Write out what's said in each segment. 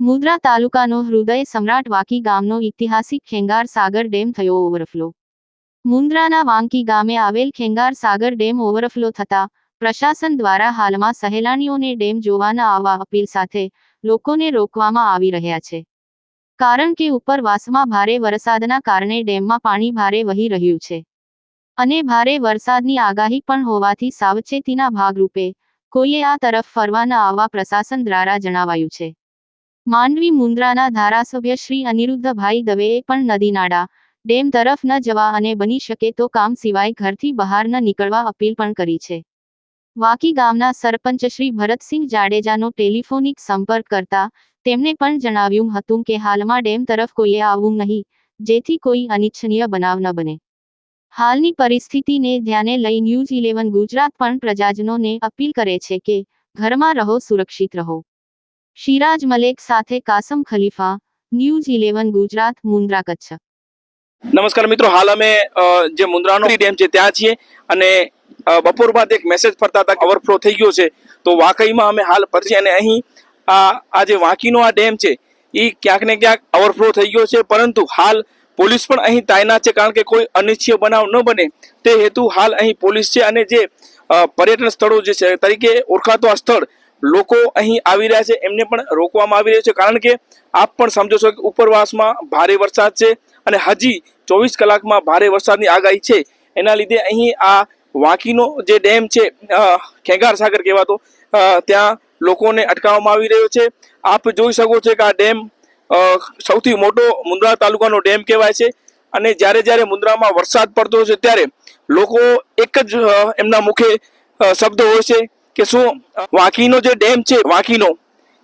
મુદ્રા તાલુકાનો હૃદય સમ્રાટ વાકી ગામનો ઐતિહાસિક ખેંગાર સાગર ડેમ થયો ઓવરફ્લો. મુન્દ્રાના વાંકી ગામે આવેલ ખેંગાર સાગર ડેમ ઓવરફ્લો થતા પ્રશાસન દ્વારા હાલમાં સહેલાણીઓને ડેમ જોવાના આવા અપીલ સાથે લોકોને રોકવામાં આવી રહ્યા છે. કારણ કે ઉપરવાસમાં ભારે વરસાદના કારણે ડેમમાં પાણી ભારે વહી રહ્યું છે. અને ભારે વરસાદની આગાહી પણ હોવાથી સાવચેતીના ભાગરૂપે કોઈએ આ તરફ ફરવાના આવવા પ્રશાસન દ્વારા જણાવાયું છે. માંડવી મુન્દ્રાના ધારાસભ્ય શ્રી અનિરુદ્ધભાઈ દવેએ પણ નદી નાળા ડેમ તરફ ન જવા અને બની શકે તો કામ સિવાય ઘરથી બહાર ન નીકળવા અપીલ પણ કરી છે. વાકી ગામના સરપંચ શ્રી ભરતસિંહ જાડેજાનો ટેલિફોનિક સંપર્ક કરતા તેમણે પણ જણાવ્યું હતું કે હાલમાં ડેમ તરફ કોઈએ આવવું નહીં, જેથી કોઈ અનિચ્છનીય બનાવ ન બને. હાલની પરિસ્થિતિને ધ્યાને લઈ ન્યૂઝ ઇલેવન ગુજરાત પણ પ્રજાજનોને અપીલ કરે છે કે ઘરમાં રહો, સુરક્ષિત રહો. શિરાજ મલેક સાથે કાસમ ખલીફા, ન્યૂઝ ઇલેવન ગુજરાત, મુન્દ્રા કચ્છ. નમસ્કાર મિત્રો, હાલ અમે જે મુન્દ્રાનો ડેમ છે, ત્યાં છીએ અને બપોર બાદ એક મેસેજ ફરતા હતા ઓવરફ્લો થઈ ગયો છે. તો વાકઈમાં અમે હાલ પહોંચી અને અહીં આ જે વાંકીનો આ ડેમ છે એ ક્યાંક ને ક્યાંક ઓવરફ્લો થઈ ગયો છે. પરંતુ હાલ પોલીસ પણ અહીં તાયનાત છે, કારણ કે કોઈ અનિચ્છીય બનાવ ન બને. તે હેતુ હાલ અહીં પોલીસ છે અને જે પર્યટન સ્થળો જે છે, તરીકે ઓળખાતો આ સ્થળ, લોકો અહીં આવી રહ્યા છે. એમને પણ રોકવામાં આવી રહ્યું છે, કારણ કે આપ પણ સમજો છો કે ઉપરવાસમાં ભારે વરસાદ છે અને હજી ચોવીસ કલાકમાં ભારે વરસાદની આગાહી છે. એના લીધે અહીં આ વાંકીનો જે ડેમ છે ખેંગાર સાગર કહેવાતો ત્યાં લોકોને અટકાવવામાં આવી રહ્યો છે. આપ જોઈ શકો છો કે આ ડેમ સૌથી મોટો મુન્દ્રા તાલુકાનો ડેમ કહેવાય છે. અને જ્યારે જ્યારે મુન્દ્રામાં વરસાદ પડતો છે, ત્યારે લોકો એક જ એમના મુખે શબ્દ હોય છે કે શું વાંકીનો જે ડેમ છે, વાંકીનો,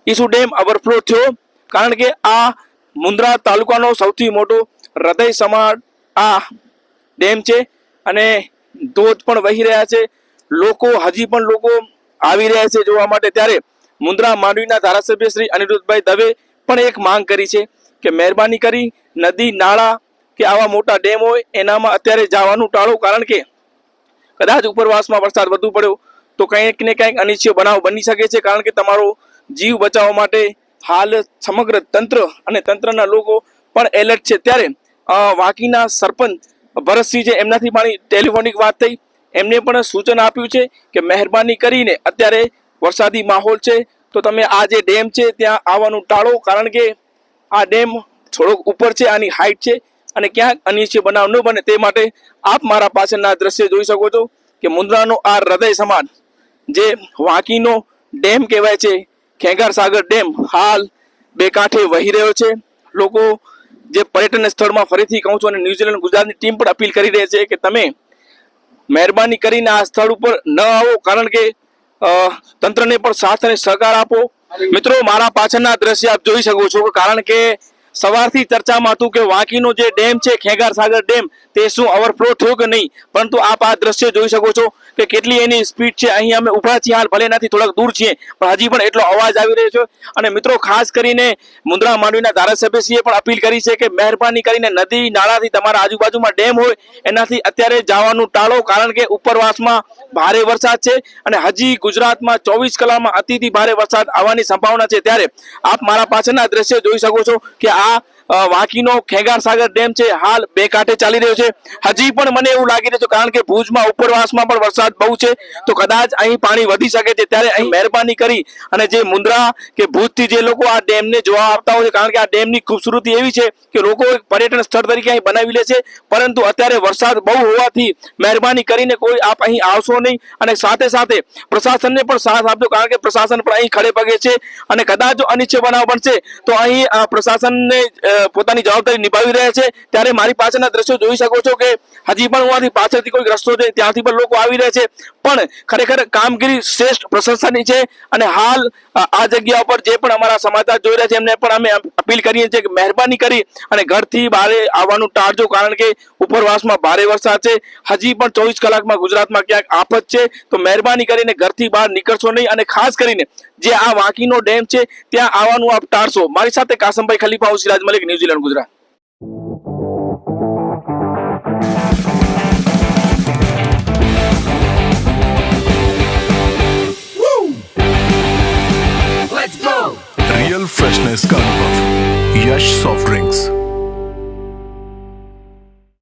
એ શું ડેમ ઓવરફ્લો થયો? કારણ કે આ મુન્દ્રા તાલુકાનો સૌથી મોટો હૃદય સમાન આ ડેમ છે. અને ધોધ પણ વહી રહ્યા છે. લોકો, હજી પણ લોકો આવી રહ્યા છે જોવા માટે. ત્યારે મુન્દ્રા માંડવીના ધારાસભ્ય શ્રી અનિરુદ્ધભાઈ દવે પણ એક માંગ કરી છે કે મહેરબાની કરી નદી, નાળા કે આવા મોટા ડેમ હોય એનામાં અત્યારે જવાનું ટાળો. કારણ કે કદાચ ઉપરવાસમાં વરસાદ વધુ પડ્યો તો કંઈક ને કંઈક અનિચ્છય બનાવ બની શકે છે. કારણ કે તમારો જીવ બચાવવા માટે હાલ સમગ્ર તંત્ર અને તંત્રના લોકો પણ એલર્ટ છે. ત્યારે વાંકીના સરપંચ ભરતસિંહ છે એમનાથી મારી ટેલિફોનિક વાત થઈ, એમને પણ સૂચન આપ્યું છે કે મહેરબાની કરીને અત્યારે વરસાદી માહોલ છે, તો તમે આ જે ડેમ છે ત્યાં આવવાનું ટાળો, કારણ કે આ ડેમ થોડોક ઉપર છે, આની હાઈટ છે, અને ક્યાંક અનિચ્છનીય બનાવ ન બને તે માટે આપ મારા પાછળના દ્રશ્ય જોઈ શકો છો કે મુન્દ્રાનો આ હૃદય સમાન, જે વાંકીનો ડેમ કહેવાય છે, ખેંગાર સાગર ડેમ હાલ બે કાંઠે વહી રહ્યો છે. લોકો જે પર્યટન સ્થળમાં ફરીથી કહું છું અને ન્યુઝીલેન્ડ ગુજરાતની ટીમ પણ અપીલ કરી રહી છે કે તમે મહેરબાની કરીને આ સ્થળ ઉપર ન આવો, કારણ કે તંત્રને પણ સાથ અને સહકાર આપો. મિત્રો, મારા પાછળના દ્રશ્ય આપ જોઈ શકો છો, કારણ કે સવારથી ચર્ચામાં હતું કે વાંકીનો જે ડેમ છે, ખેગાર સાગર ડેમ, તે શું ઓવરફ્લો થયો કે નહીં? પરંતુ આપ આ દ્રશ્ય જોઈ શકો છો કે કેટલી એની સ્પીડ છે. અહીં અમે ઊભા છીએ, હાલ ભલે એનાથી થોડાક દૂર છીએ, પણ હજી પણ એટલો અવાજ આવી રહ્યો છે. અને મિત્રો, ખાસ કરીને મુંદ્રા માંડવીના ધારાસભ્યશ્રીએ પણ અપીલ કરી છે કે મહેરબાની કરીને નદી, નાળાથી તમારા આજુબાજુમાં ડેમ હોય, એનાથી અત્યારે જવાનું ટાળો, કારણ કે ઉપરવાસમાં ભારે વરસાદ છે અને હજી ગુજરાતમાં ચોવીસ કલાકમાં અતિથી ભારે વરસાદ આવવાની સંભાવના છે. ત્યારે આપ મારા પાસેના દ્રશ્ય જોઈ શકો છો કે આ અ, વાંકીનો ખેગાર સાગર ડેમ છે. હાલ બે કાંઠે ચાલી રહ્યો છે. હજી પણ મને એવું લાગી રહ્યું છે કારણ કે ભુજમાં ઉપરવાસમાં પણ વરસાદ બહુ છે. તો કદાચ અહીં પાણી વધી શકે છે. ત્યારે અહીં મહેરબાની કરી અને જે મુન્દ્રા કે ભુજથી જે લોકો આ ડેમને જોવા આવતા હોય છે, કારણ કે આ ડેમની ખૂબસૂરતી એવી છે કે લોકો એક પર્યટન સ્થળ તરીકે અહીં બનાવી લે છે. પરંતુ અત્યારે વરસાદ બહુ હોવાથી મહેરબાની કરીને કોઈ આપ અહીં આવશો નહીં. અને સાથે સાથે પ્રશાસનને પણ સાથ આપજો, કારણ કે પ્રશાસન પણ અહીં ખડે પગે છે. અને કદાચ જો અનિચ્છનીય બનાવ બનશે, તો અહીં પ્રશાસનને પોતાની જવાબદારી નિભાવી રહ્યા છે. ત્યારે મારી પાછળના દ્રશ્યો જોઈ શકો છો કે હજી પણ હું પાછળથી કોઈ રસ્તો છે, ત્યાંથી પણ લોકો આવી રહ્યા છે. પણ ખરેખર કામગીરી શ્રેષ્ઠ પ્રશંસાની છે અને હાલ આ જગ્યા ઉપર જે પણ અમારા સમાચાર જોઈ રહ્યા છે, એમને પણ અમે અપીલ કરીએ છીએ કે મહેરબાની કરી અને ઘરથી બહાર આવવાનું ટાળજો, કારણ કે ઉપરવાસમાં ભારે વરસાદ છે. હજી પણ ચોવીસ કલાકમાં ગુજરાતમાં ક્યાંક આફત છે, તો મહેરબાની કરીને ઘરથી બહાર નીકળશો નહીં અને ખાસ કરીને જે આ વાંકીનો ડેમ છે, ત્યાં આવવાનું આપ ટાળશો. મારી સાથે Kasambhai Khalifa Siraj Malik News Eleven Gujarat real freshness का अनुभव यश सॉफ्ट ड्रिंक्स